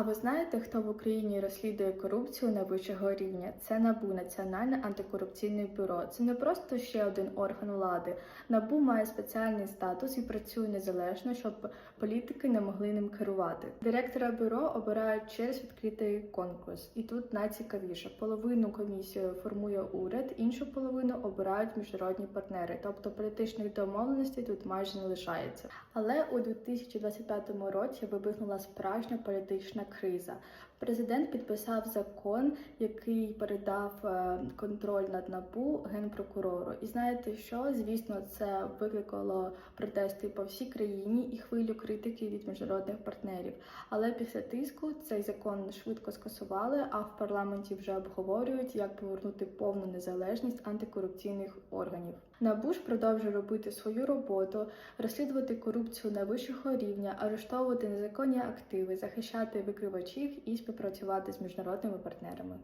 А ви знаєте, хто в Україні розслідує корупцію найвищого рівня? Це НАБУ Національне антикорупційне бюро. Це не просто ще один орган влади. НАБУ має спеціальний статус і працює незалежно, щоб політики не могли ним керувати. Директора бюро обирають через відкритий конкурс, і тут найцікавіше: половину комісію формує уряд, іншу половину обирають міжнародні партнери. Тобто політичних домовленостей тут майже не лишається. Але у 2025 році вибухнула справжня політична криза. Президент підписав закон, який передав е, контроль над НАБУ генпрокурору. І знаєте що? Звісно, це викликало протести по всій країні і хвилю критики від міжнародних партнерів. Але після тиску цей закон швидко скасували, а в парламенті вже обговорюють, як повернути повну незалежність антикорупційних органів. НАБУ ж продовжує робити свою роботу, розслідувати корупцію найвищого рівня, арештовувати незаконні активи, захищати викривачів і співпрацювати з міжнародними партнерами.